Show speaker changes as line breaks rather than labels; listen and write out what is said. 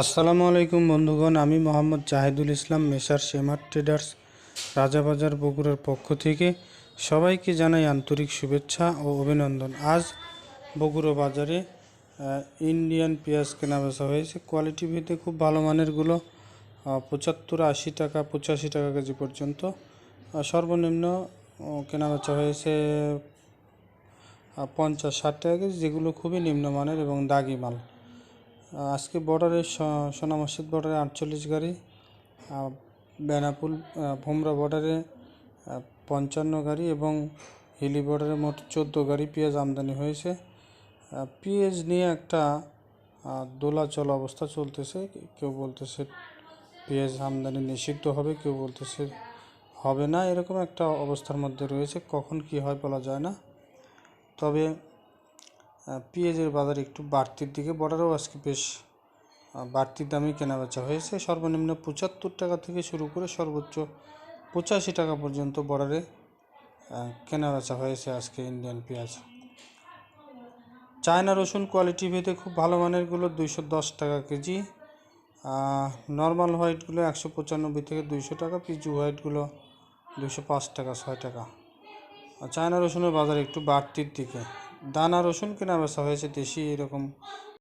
আসসালামু আলাইকুম বন্ধুগণ আমি মোহাম্মদ জাহিদুল ইসলাম মেসার শেমার ট্রেডার্স রাজাবাজার বগুড়ার পক্ষ থেকে সবাইকে জানাই আন্তরিক শুভেচ্ছা ও অভিনন্দন। আজ বগুড়া বাজারে ইন্ডিয়ান পেঁয়াজ কেনা বেচা হয়েছে। কোয়ালিটি ভেদে খুব ভালো মানেরগুলো পঁচাত্তর আশি টাকা পঁচাশি টাকা কেজি পর্যন্ত সর্বনিম্ন আহ, কেনা বেচা হয়েছে পঞ্চাশ ষাট টাকা কেজি যেগুলো খুবই নিম্নমানের এবং দাগি মাল। আজকে বর্ডারে সোনা মসজিদ বর্ডারে আটচল্লিশ গাড়ি বেনাপুল ভোমরা বর্ডারে পঞ্চান্ন গাড়ি এবং হিলি বর্ডারে মোট চোদ্দ গাড়ি পেঁয়াজ আমদানি হয়েছে। পেঁয়াজ নিয়ে একটা দোলাচল অবস্থা চলতেছে। কেউ বলতেছে পেঁয়াজ আমদানি নিষিদ্ধ হবে, কেউ বলতেছে হবে না। এরকম একটা অবস্থার মধ্যে রয়েছে। কখন কি হয় বলা যায় না। তবে পেঁয়াজের বাজার একটু বাড়তির দিকে বর্ডারেও আজকে বেশ বাড়তি দামে কেনাবেচা হয়েছে। সর্বনিম্ন পঁচাত্তর টাকা থেকে শুরু করে সর্বোচ্চ পঁচাশি টাকা পর্যন্ত বর্ডারে কেনাবেচা হয়েছে আজকে ইন্ডিয়ান পেঁয়াজ। চায়না রসুন কোয়ালিটি ভেদে খুব ভালো মানেরগুলো দুইশো দশ টাকা কেজি। নর্মাল হোয়াইটগুলো একশো পঁচানব্বই থেকে দুইশো টাকা পিচু হোয়াইটগুলো দুশো পাঁচ টাকা, ছয় টাকা। চায়না রসুনের বাজার একটু বাড়তির দিকে। দানা রসুন কেনা বেচা হয়েছে দেশি এরকম।